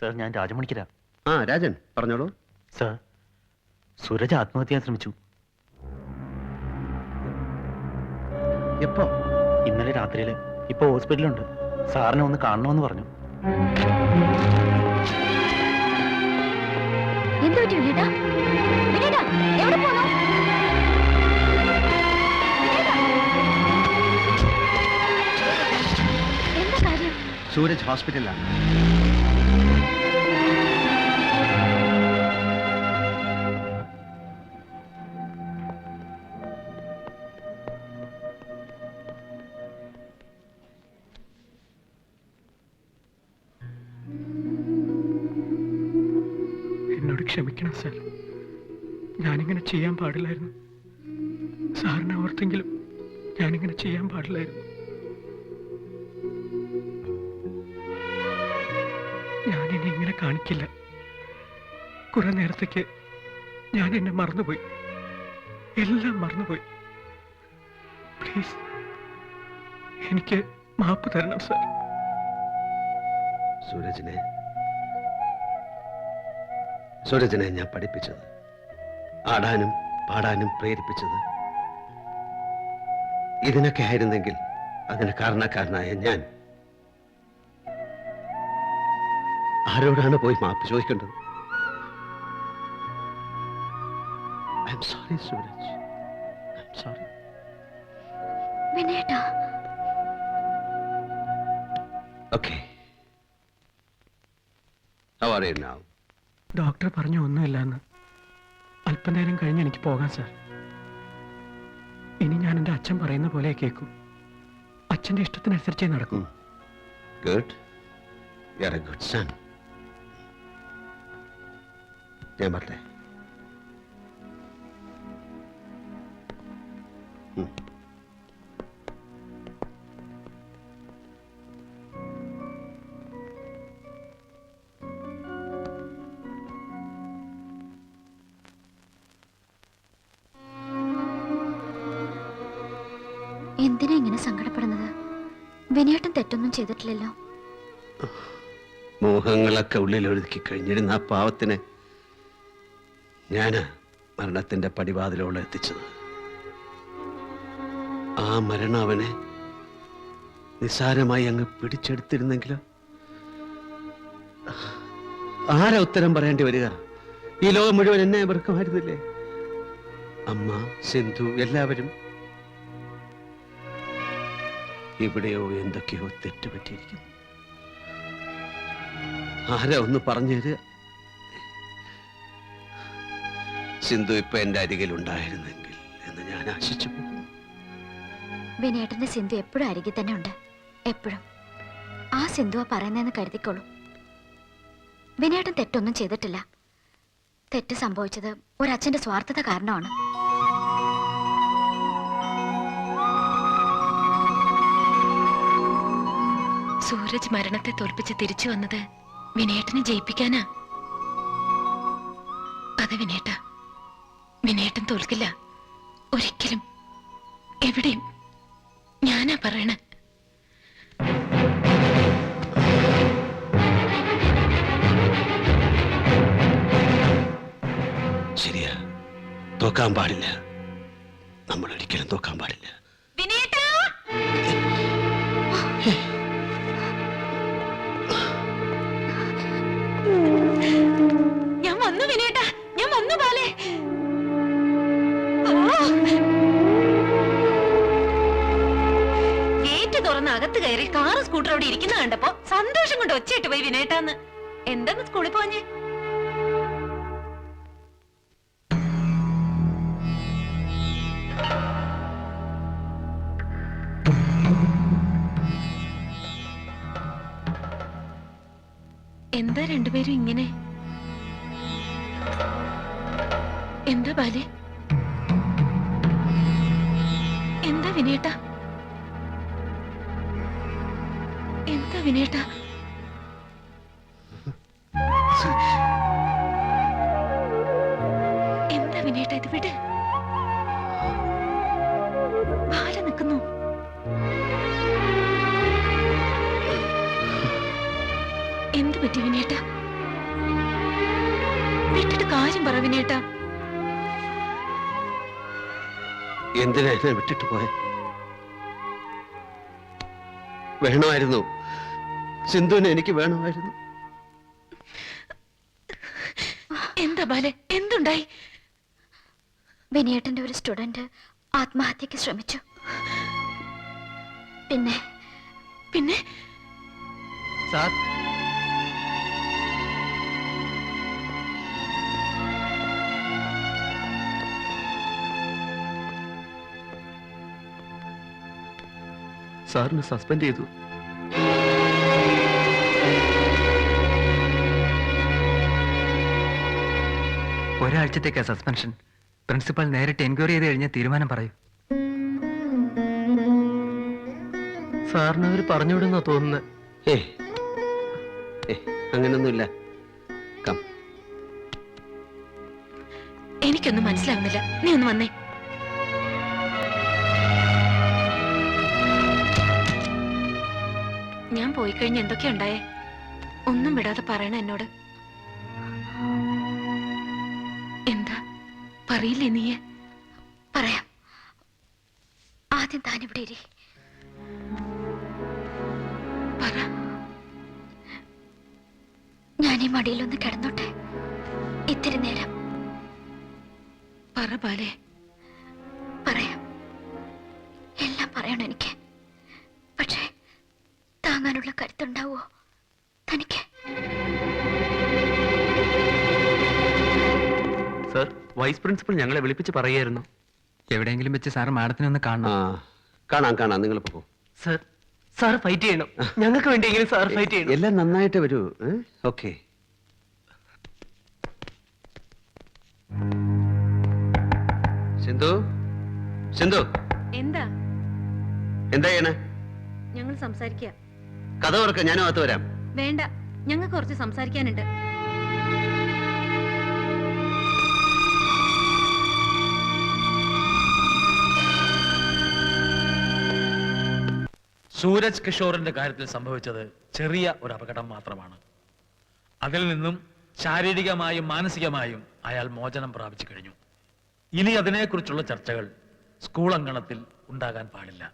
Sir ഞാൻ രാജമണിക്കരാ. ആ രാജൻ പറഞ്ഞോളൂ. സർ സുരജ് ആത്മഹത്യ ചെയ്യാൻ ശ്രമിച്ചു. എപ്പോ? ഇന്നലെ രാത്രിയിൽ ഇപ്പൊ ഹോസ്പിറ്റലുണ്ട് സാറിനെ ഒന്ന് കാണണമെന്ന് പറഞ്ഞു. എന്ത് പറ്റി വിനീത വിനീത എവിടെ പോണു? എന്താ കാര്യം? സൂരജ് ഹോസ്പിറ്റലിലാണ്. ക്ഷമിക്കണം സാർ. ഞാനിങ്ങനെ ചെയ്യാൻ പാടില്ലായിരുന്നു. സാറിനെ ഓർത്തെങ്കിലും ഞാനിങ്ങനെ ചെയ്യാൻ പാടില്ലായിരുന്നു. ഞാനിനി ഇങ്ങനെ കാണിക്കില്ല. കുറെ നേരത്തേക്ക് ഞാൻ എന്നെ മറന്നുപോയി. എല്ലാം മറന്നുപോയി. പ്ലീസ് എനിക്ക് മാപ്പ് തരണം സാർ. സൂരജിനെ സൂരജിനെ ഞാൻ പഠിപ്പിച്ചത്. ആടാനും പാടാനും പ്രേരിപ്പിച്ചത്. ഇതിനൊക്കെ ആയിരുന്നെങ്കിൽ അതിന് കാരണക്കാരനായ ഞാൻ. ആരോടാണ് പോയി മാപ്പ് ചോദിക്കേണ്ടത്? I am sorry Sooraj I am sorry വിനേട്ടാ okay How are you now? Doctor പറഞ്ഞു അല്പം അല്പനേരം കഴിഞ്ഞ് എനിക്ക് പോകാം സാർ. ഇനി ഞാൻ എന്റെ അച്ഛൻ പറയുന്ന പോലെ കേൾക്കും. അച്ഛന്റെ ഇഷ്ടത്തിനനുസരിച്ചേ നടക്കും. Good. You a good son ഞാൻ പറഞ്ഞേ. എന്തിനാ ഇങ്ങനെ സങ്കടപ്പെടുന്നത്? വിനേട്ടൻ തെറ്റൊന്നും ചെയ്തിട്ടില്ലല്ലോ. മോഹങ്ങളൊക്കെ ഉള്ളിൽ ഒഴുക്കി കഴിഞ്ഞിരുന്ന ആ പാവത്തിനെ ഞാൻ മരണത്തിന്റെ പടിവാതിലോളം എത്തിച്ചത്. ആ മരണം അവനെ നിസ്സാരമായി അങ്ങ് പിടിച്ചെടുത്തിരുന്നെങ്കിലോ? ആരാ ഉത്തരം പറയേണ്ടി വരിക? ഈ ലോകം മുഴുവൻ എന്നെ വെറുക്കുമായിരുന്നില്ലേ? അമ്മ സിന്ധു എല്ലാവരും ഇവിടെയോ എന്തൊക്കെയോ തെറ്റുപറ്റിയിരിക്കുന്നു. ആരാ ഒന്ന് പറഞ്ഞു തരിക? സിന്ധു ഇപ്പൊ എന്റെ അരികിൽ ഉണ്ടായിരുന്നെങ്കിൽ എന്ന് ഞാൻ ആശിച്ചു വിനേട്ടന്റെ സിന്ധു എപ്പോഴും അരികിൽ തന്നെ ഉണ്ട്. എപ്പോഴും. ആ സിന്ധുവ പറയുന്നതെന്ന് കരുതിക്കോളൂ. വിനേട്ടൻ തെറ്റൊന്നും ചെയ്തിട്ടില്ല. തെറ്റ് സംഭവിച്ചത് ഒരച്ഛന്റെ സ്വാർത്ഥത കാരണമാണ്. സൂരജ് മരണത്തെ തോൽപ്പിച്ച് തിരിച്ചു വന്നത് വിനേട്ടനെ ജയിപ്പിക്കാനാ. അത് വിനേട്ട വിനേട്ടൻ തോൽക്കില്ല. ഒരിക്കലും. എവിടെയും. ഞാനാ പറയണ. ശരിയാ. തോക്കാൻ പാടില്ല. നമ്മൾ ഒരിക്കലും തോക്കാൻ പാടില്ല. ഞാൻ വന്നു വിനേട്ടാ. ഞാൻ വന്നു പാലേ ഗേറ്റ് തുറന്ന് അകത്ത് കയറി കാറ് സ്കൂട്ടർ അവിടെ ഇരിക്കുന്ന കണ്ടപ്പോ സന്തോഷം കൊണ്ട് ഒച്ചയിട്ട് പോയി വിനേട്ടാന്ന്. എന്തെന്ന് സ്കൂളിൽ പോഞ്ഞേ? എന്താ രണ്ടുപേരും ഇങ്ങനെ? എന്താ ബാലെ? എന്താ വിനേട്ട? എന്താ വിനേട്ട? എന്ത് പറ്റി വിനേട്ട? വിട്ടിട്ട് കാര്യം പറ വിനേട്ടാ. എന്തിനാ എന്നെ വിട്ടിട്ട് പോയ? വേണമായിരുന്നു. സിന്ധുവിനെ എനിക്ക് വേണമായിരുന്നു. എന്താ ബാലെ? എന്തുണ്ടായി? വിനേട്ടന്റെ ഒരു സ്റ്റുഡന്റ് ആത്മഹത്യക്ക് ശ്രമിച്ചു. പിന്നെ? പിന്നെ? സാർ സാറിന് സസ്പെൻഡ് ചെയ്തു. ഒരാഴ്ചത്തേക്കാ സസ്പെൻഷൻ. പ്രിൻസിപ്പൽ നേരിട്ട് എൻക്വയറി ചെയ്ത് കഴിഞ്ഞ തീരുമാനം പറയൂ. സാറിന് അവർ പറഞ്ഞുവിടുന്ന തോന്നുന്നത് ഏ അങ്ങനൊന്നുമില്ല. എനിക്കൊന്നും മനസ്സിലാവുന്നില്ല. നീ ഒന്ന് വന്നേ. കഴിഞ്ഞ് എന്തൊക്കെയുണ്ടായേ ഒന്നും വിടാതെ പറയണ എന്നോട്. എന്താ? പറയില്ലേ നീയെ? പറയാം. ആദ്യം താനിവിടെ ഇരി. പറ. ഞാൻ ഈ മടിയിലൊന്ന് കിടന്നോട്ടെ. ഇത്തിരി നേരം. പറ ബാലേ. പറയാം. എല്ലാം പറയണം എനിക്ക്. പക്ഷേ താങ്ങാനുള്ള കരുത്തുണ്ടാവോ തനിക്ക്? സർ വൈസ് പ്രിൻസിപ്പൽ ഞങ്ങളെ വിളിപ്പിച്ച് പറയായിരുന്നു എവിടെയെങ്കിലും വെച്ച് സാർ മാഡത്തിനെ ഒന്ന് ആ കാണണം കാണാം കാണാം. നിങ്ങൾ പോകും. സർ സാർ ഫൈറ്റ് ചെയ്യണം. ഞങ്ങൾക്ക് വേണ്ടിയെങ്കിലും സാർ ഫൈറ്റ് ചെയ്യണം. എല്ലാം നന്നായിട്ട് വരൂ. ഓക്കെ. സിന്ധു? സിന്ധു? എന്താ? എന്താ ചെയ്യണേ? ഞങ്ങൾ സംസാരിക്കുക കഥ ഓർക്ക ഞാനും അകത്ത് വരാം. വേണ്ട ഞങ്ങൾക്ക് കുറച്ച് സംസാരിക്കാനുണ്ട്. സൂരജ് കിഷോറിന്റെ കാര്യത്തിൽ സംഭവിച്ചത് ചെറിയ ഒരു അപകടം മാത്രമാണ്. അതിൽ നിന്നും ശാരീരികമായും മാനസികമായും അയാൾ മോചനം പ്രാപിച്ചു കഴിഞ്ഞു. ഇനി അതിനെക്കുറിച്ചുള്ള ചർച്ചകൾ സ്കൂൾ അങ്കണത്തിൽ ഉണ്ടാകാൻ പാടില്ല.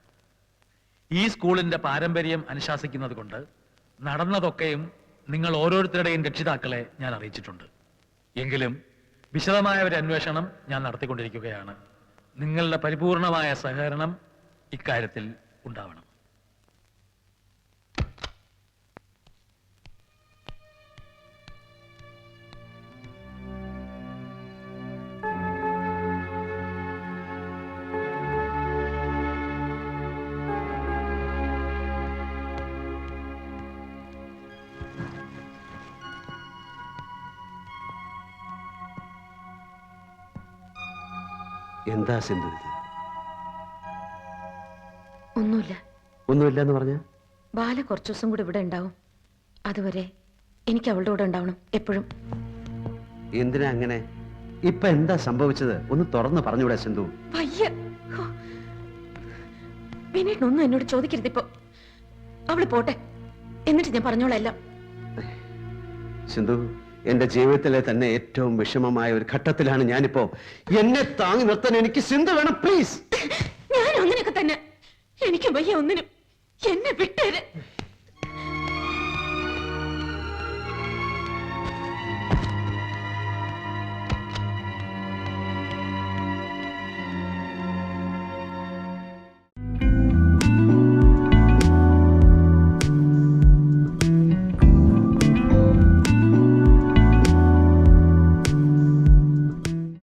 ഈ സ്കൂളിന്റെ പാരമ്പര്യം അനുശാസിക്കുന്നത് കൊണ്ട് നടന്നതൊക്കെയും നിങ്ങൾ ഓരോരുത്തരുടെയും രക്ഷിതാക്കളെ ഞാൻ അറിയിച്ചിട്ടുണ്ട്. എങ്കിലും വിശദമായ ഒരു അന്വേഷണം ഞാൻ നടത്തിക്കൊണ്ടിരിക്കുകയാണ്. നിങ്ങളുടെ പരിപൂർണമായ സഹകരണം ഇക്കാര്യത്തിൽ ഉണ്ടാവണം. എന്താ സിന്ധു ഇത്? ഒന്നുമില്ല. ഒന്നുമില്ല എന്ന് പറഞ്ഞ? ബാല കുറച്ചു ദിവസം കൂടി ഇവിടെ ഉണ്ടാവും. അതുവരെ എനിക്ക് അവളുടെ കൂടെ ഉണ്ടാവണം എപ്പോഴും. എന്തിനാ അങ്ങനെ? ഇപ്പൊ എന്താ സംഭവിച്ചത്? ഒന്ന് തുറന്ന് പറഞ്ഞൂടെ സിന്ധു. പയ്യ. ഒന്നും എന്നോട് ചോദിക്കരുത് ഇപ്പൊ. അവൾ പോട്ടെ. എന്നിട്ട് ഞാൻ പറഞ്ഞോളാം എല്ലാം. സിന്ധു എന്റെ ജീവിതത്തിലെ തന്നെ ഏറ്റവും വിഷമമായ ഒരു ഘട്ടത്തിലാണ് ഞാനിപ്പോ. എന്നെ താങ്ങി നിർത്താൻ എനിക്ക് സിന്ധു വേണം പ്ലീസ് ഞാൻ അങ്ങനെയൊക്കെ തന്നെ. എനിക്ക് വയ്യ ഒന്നിനും. എന്നെ വിട്ടേര്.